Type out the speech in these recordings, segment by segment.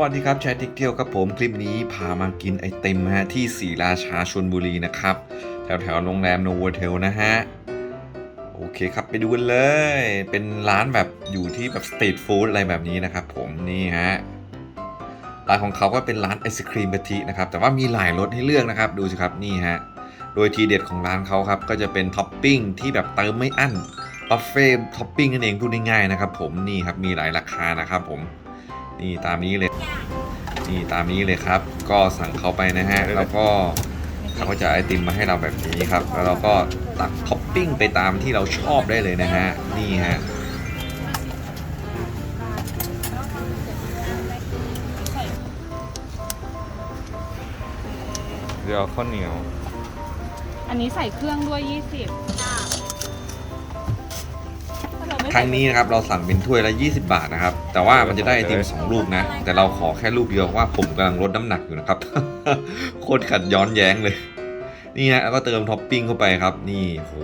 วัสดีครับแชร์ทิกเที่ยวครับผมคลิปนี้พามากินไอติมฮะที่ศรีราชาชนบุรีนะครับ แถวแถวๆโรงแรมโนวเทลนะฮะ โอเคครับไปดูกันเลย เป็นร้านแบบอยู่ที่แบบสตรีทฟู้ดอะไรแบบนี้นะครับผมนี่ฮะร้านของเขาก็เป็นร้านไอศครีมกะทินะครับ แต่ว่ามีหลายรสให้เลือกนะครับ ดูสิครับนี่ฮะโดยทีเด็ดของร้านเขาครับ ก็จะเป็นท็อปปิ้งที่แบบเติมไม่อั้นบัฟเฟ่ท็อปปิ้งนั่นเองพูดง่ายๆนะครับผมนี่ครับมีหลายราคานะครับผม นี่ตามนี้เลย นี่ตามนี้เลยครับ ก็สั่งเขาไปนะฮะ แล้วก็เขาก็จะไอติมมาให้เราแบบนี้ครับ แล้วเราก็ตักท็อปปิ้งไปตามที่เราชอบได้เลยนะฮะ นี่ฮะเดี๋ยวข้าวเหนียว อันนี้ใส่เครื่องด้วย 20ถ้าเราไม่ครั้งนี้นะครับเราสั่งเป็นถ้วยละ 20 บาทนะครับ แต่ว่ามันจะได้ไอติมสองลูกนะ แต่เราขอแค่ลูกเดียวเพราะว่าผมกำลังลดน้ำหนักอยู่นะครับ โคตรขัดย้อนแย้งเลย นี่ฮะแล้วก็เติมท็อปปิ้งเข้าไปครับ นี่โห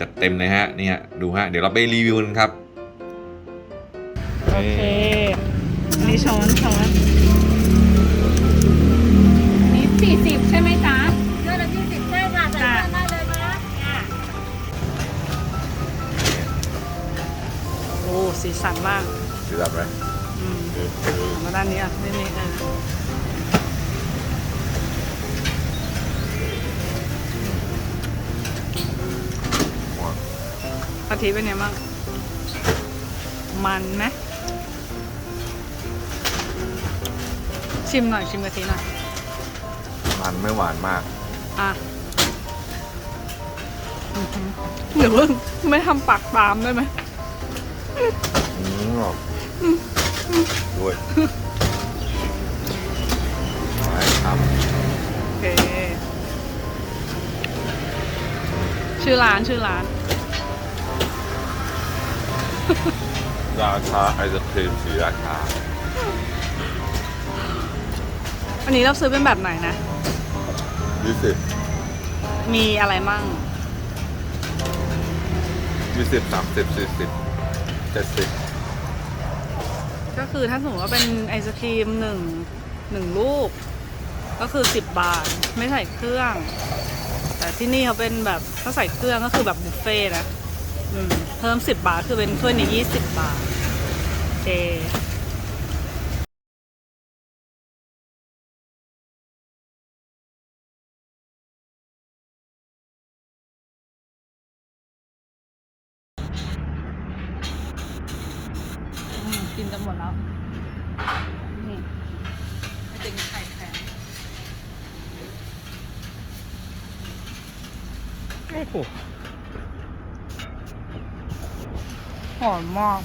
จัดเต็มเลยฮะนี่ฮะดูฮะเดี๋ยวเราไปรีวิวกันครับ โอเคอันนี้ช้อนช้อนอัน สีสันมากสีดำไหมอืมเอามาด้านนี้อะนี่นี่เอออาทิเป็นไงบ้างมันไหมชิมหน่อยชิมกะทิหน่อยมันไม่หวานมาก อะอื้อหือหรือว่าไม่ทำปากตามได้ไหม อืมหรอกด้วยขอให้ทโอเค ชื่อร้านชื่อร้านำราชาไอศครีมสีราชาอันนี้เราซื้อเป็นแบบไหนนะ ยี่สิบมีอะไรมั่งยี่สิบสามสิบสี่สิบ เจ็ดสิบก็คือถ้าสมมติว่าเป็นไอศครีมหนึ่งหนึ่งลูก ก็คือสิบบาทไม่ใส่เครื่อง แต่ที่นี่เขาเป็นแบบถ้าใส่เครื่องก็คือแบบบุฟเฟ่นะเพิ่มสิบบาทคือเป็นถ้วยนี้ยี่สิบบาทโอเค อืมกินจะหมดแล้ว นี่ไอติมไข่แข็งโอ้โหหอมมาก